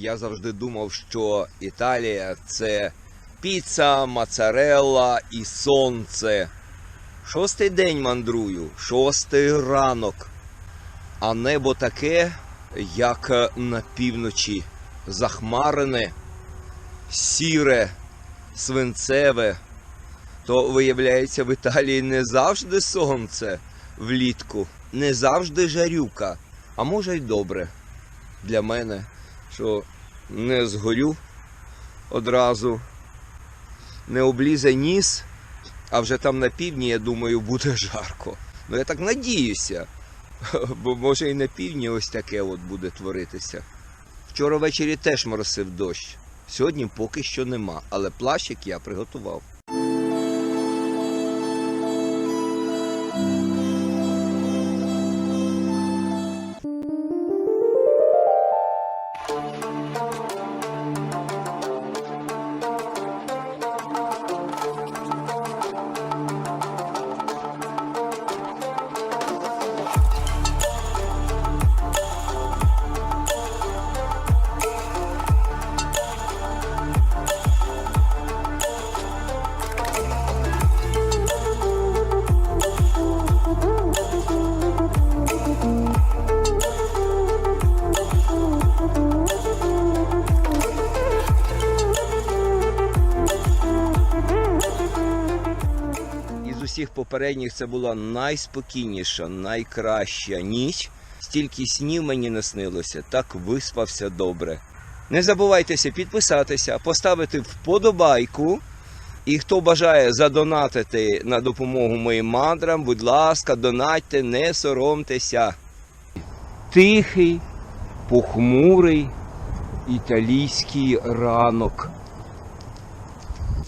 Я завжди думав, що Італія це піца, моцарелла і сонце. Шостий день мандрую, шостий ранок. А небо таке, як на півночі, захмарене, сіре, свинцеве. То, виявляється, в Італії не завжди сонце влітку, не завжди жарюка, а може й добре для мене, що не згорю одразу, не облізе ніс, а вже там на півдні, я думаю, буде жарко. Ну я так надіюся. Бо може і на півдні ось таке от буде творитися. Вчора ввечері теж моросив дощ. Сьогодні поки що нема, але плащик я приготував. Попередніх це була найспокійніша, найкраща ніч. Стільки снів мені не снилося, так виспався добре. Не забувайтеся підписатися, поставити вподобайку. І хто бажає задонатити на допомогу моїм мандрам, будь ласка, донатьте, не соромтеся. Тихий, похмурий італійський ранок.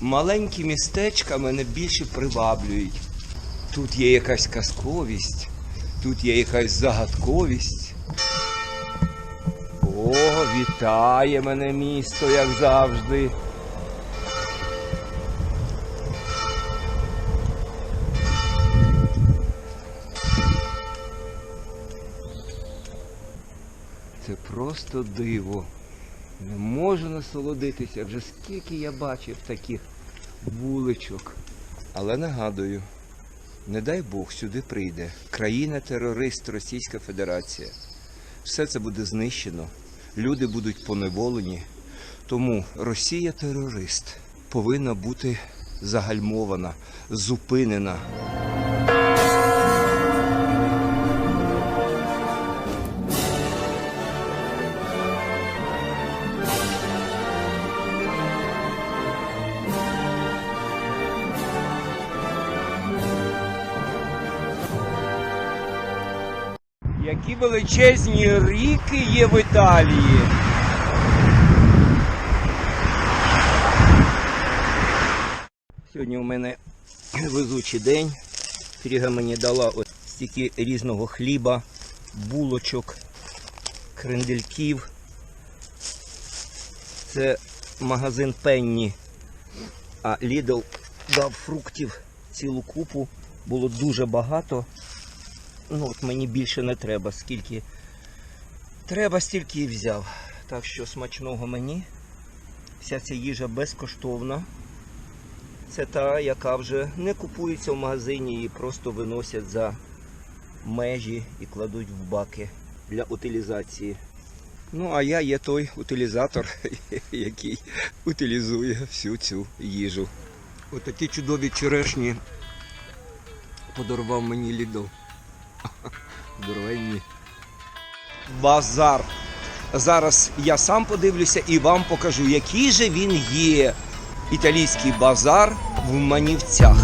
Маленькі містечка мене більше приваблюють. Тут є якась казковість, тут є якась загадковість. О, вітає мене місто, як завжди. Це просто диво. Не можу насолодитися, вже скільки я бачив таких вуличок. Але нагадую, не дай Бог сюди прийде країна-терорист Російська Федерація. Все це буде знищено, люди будуть поневолені. Тому Росія терорист повинна бути загальмована, зупинена. Величезні ріки є в Італії. Сьогодні у мене везучий день. Фріга мені дала ось стільки різного хліба, булочок, крендельків. Це магазин Пенні. А Лідл дав фруктів цілу купу. Було дуже багато. Ну, от мені більше не треба, скільки треба, стільки і взяв. Так що смачного мені. Вся ця їжа безкоштовна. Це та, яка вже не купується в магазині, її просто виносять за межі і кладуть в баки для утилізації. Ну, а я є той утилізатор, який утилізує всю цю їжу. Отакі чудові черешні подарував мені Лідл. Здоровенні. Базар. Зараз я сам подивлюся і вам покажу, який же він є. Італійський базар в Манівцях.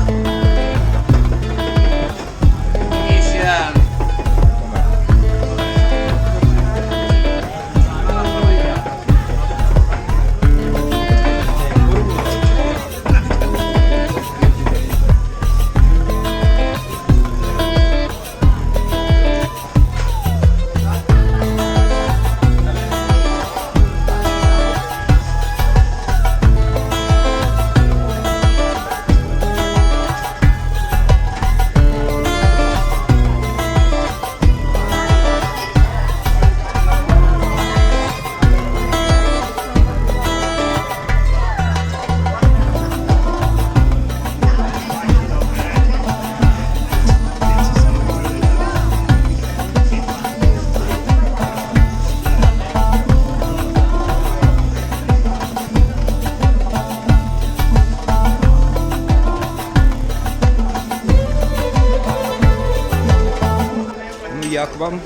Вам.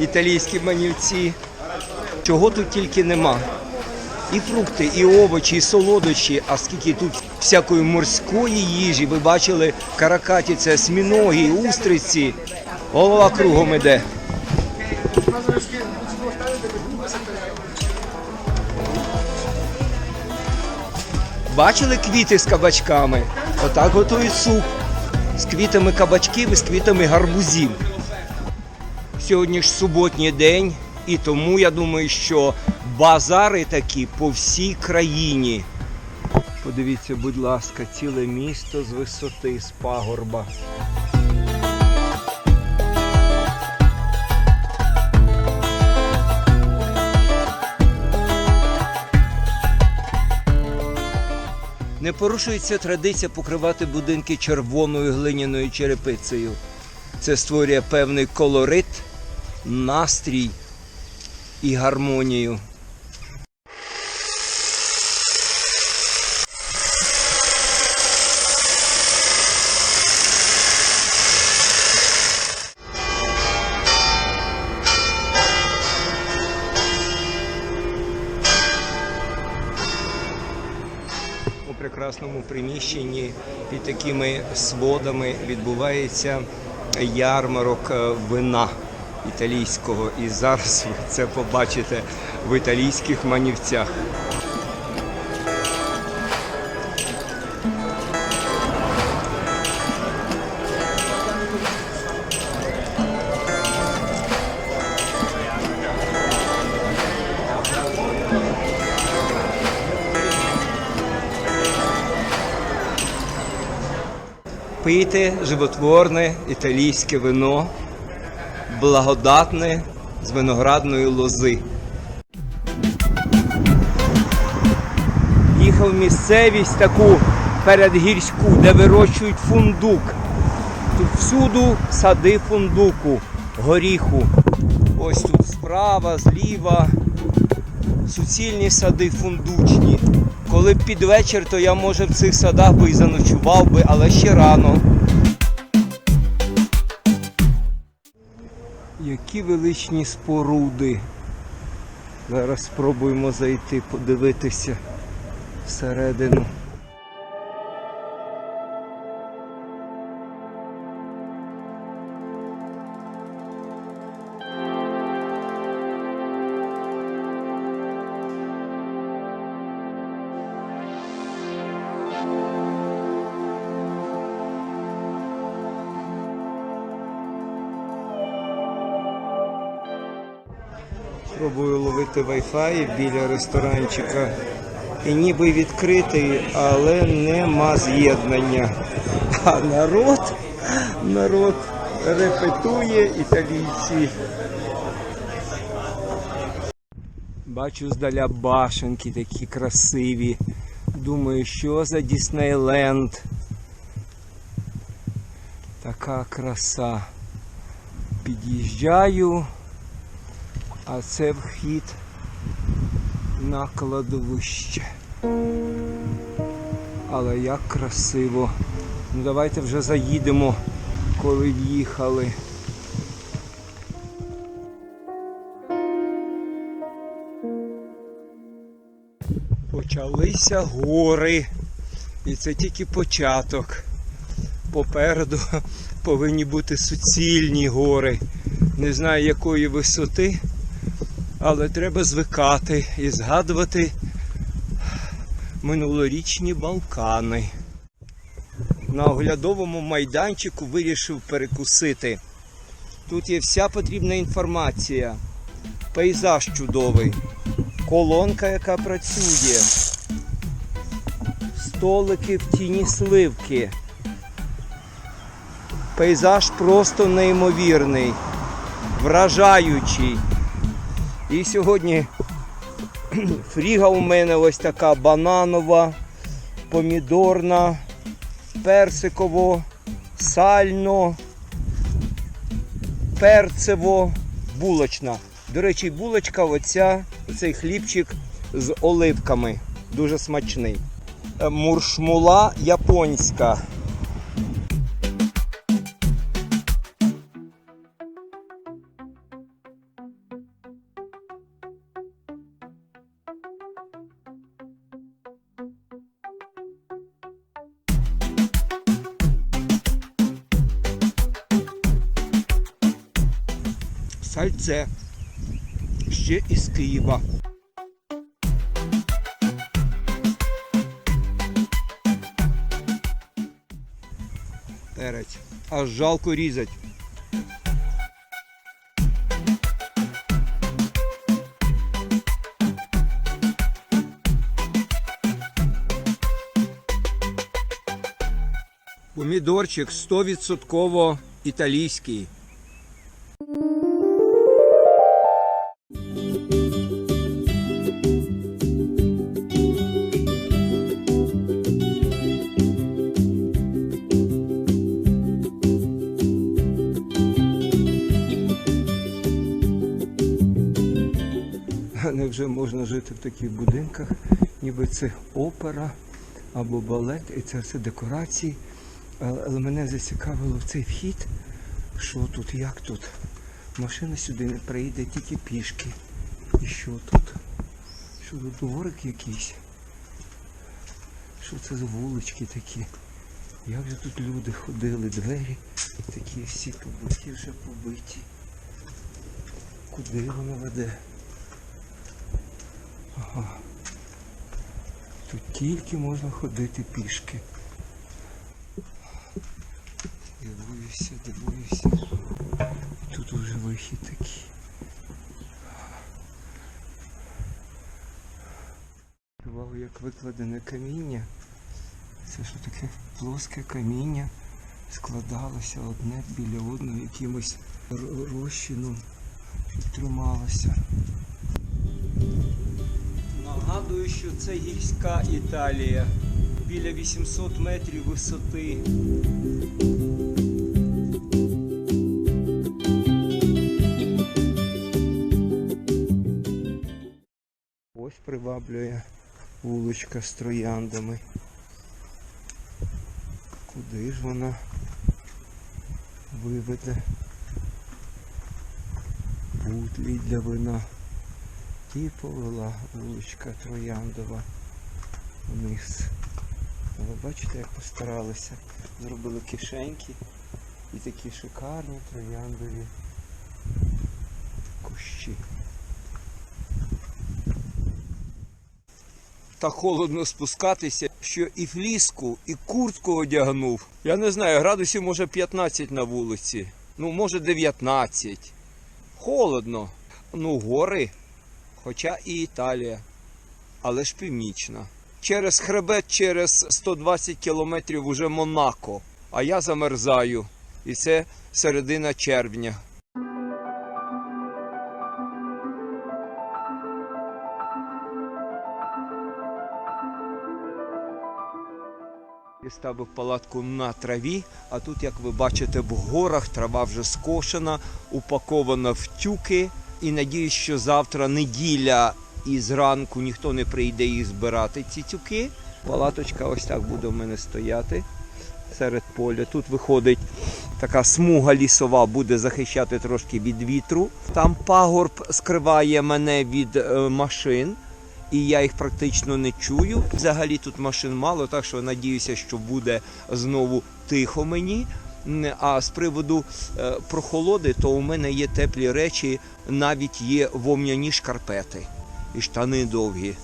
Італійські манівці. Чого тут тільки нема. І фрукти, і овочі, і солодощі, а скільки тут всякої морської їжі. Ви бачили каракатіця, сміногі, устриці. Голова кругом іде. Бачили квіти з кабачками? Отак готують суп. З квітами кабачків і з квітами гарбузів. Сьогодні ж суботній день, і тому я думаю, що базари такі по всій країні. Подивіться, будь ласка, ціле місто з висоти, з пагорба. Не порушується традиція покривати будинки червоною глиняною черепицею. Це створює певний колорит, настрій і гармонію. у прекрасному приміщенні під такими сводами відбувається ярмарок е, вина італійського. І зараз ви це побачите в італійських манівцях. Пийте животворне італійське вино, благодатне з виноградної лози. Їхав місцевість таку передгірську, де вирощують фундук. Тут всюду сади фундуку, горіху. Ось тут справа, зліва суцільні сади фундучні. Коли б під вечір, то я може в цих садах би і заночував би, але ще рано. Які величні споруди. Зараз спробуємо зайти, подивитися всередину. Пробую Wi-Fi біля ресторанчика. І ніби відкритий, але нема з'єднання. А народ, народ репетує італійці. Бачу здаля башенки такі красиві. Думаю, що за Діснейленд. Така краса. Під'їжджаю. А це вхід на кладовище. Але як красиво. Ну давайте вже заїдемо, коли в'їхали. Почалися гори. І це тільки початок. Попереду повинні бути суцільні гори. Не знаю якої висоти, але треба звикати і згадувати минулорічні Балкани. На оглядовому майданчику вирішив перекусити. Тут є вся потрібна інформація. Пейзаж чудовий, колонка, яка працює, столики в тіні сливки. Пейзаж просто неймовірний, вражаючий. І сьогодні фріга у мене ось така бананова, помідорна, персиково, сально, перцево, булочна. До речі, булочка, оця, оцей хлібчик з оливками. Дуже смачний. Е, Муршмула японська. Сальце. Ще із Києва. Перець. Аж жалко різать. Помідорчик 100% італійський. Невже можна жити в таких будинках, ніби це опера або балет, і це все декорації. Але мене зацікавило в цей вхід. Що тут, як тут? Машина сюди не приїде, тільки пішки. І що тут? Що тут дворик якийсь? Що це за вулички такі? Як же тут люди ходили, двері такі всі побиті, вже побиті. Куди воно веде? Ага. Тут тільки можна ходити пішки. Дивуюся, дивуюся. Тут уже вихід такий. Увагу, як викладене каміння. Це що таке плоске каміння складалося одне біля одного якимось розчином, щоб трималося. Нагадую, що це гірська Італія. Біля 800 метрів висоти. Ось приваблює вуличка з трояндами. Куди ж вона виведе бутлі для вина? І повела вуличка трояндова вниз. Ви бачите, як постаралися. Зробили кишеньки і такі шикарні трояндові кущі. Так холодно спускатися, що і фліску, і куртку одягнув. Я не знаю, градусів може 15 на вулиці. Ну, може 19. Холодно. Ну, гори. Хоча і Італія. Але ж північна. Через хребет, через 120 кілометрів уже Монако. А я замерзаю. І це середина червня. Ставив палатку на траві, а тут, як ви бачите, в горах трава вже скошена, упакована в тюки. І надіюсь, що завтра неділя і зранку ніхто не прийде їх збирати, ці тюки. Палаточка ось так буде в мене стояти серед поля. Тут виходить така смуга лісова, буде захищати трошки від вітру. Там пагорб скриває мене від е, машин і я їх практично не чую. Взагалі тут машин мало, так що надіюся, що буде знову тихо мені. А з приводу е, прохолоди, то у мене є теплі речі, навіть є вовняні шкарпети і штани довгі.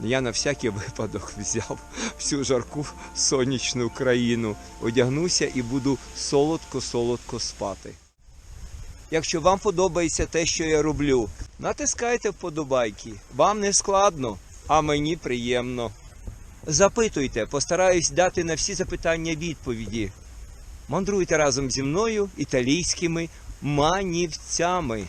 Я на всякий випадок взяв всю жарку сонячну країну, одягнуся і буду солодко-солодко спати. Якщо вам подобається те, що я роблю, натискайте вподобайки. Вам не складно, а мені приємно. Запитуйте, постараюсь дати на всі запитання відповіді. Мандруйте разом зі мною італійськими манівцями.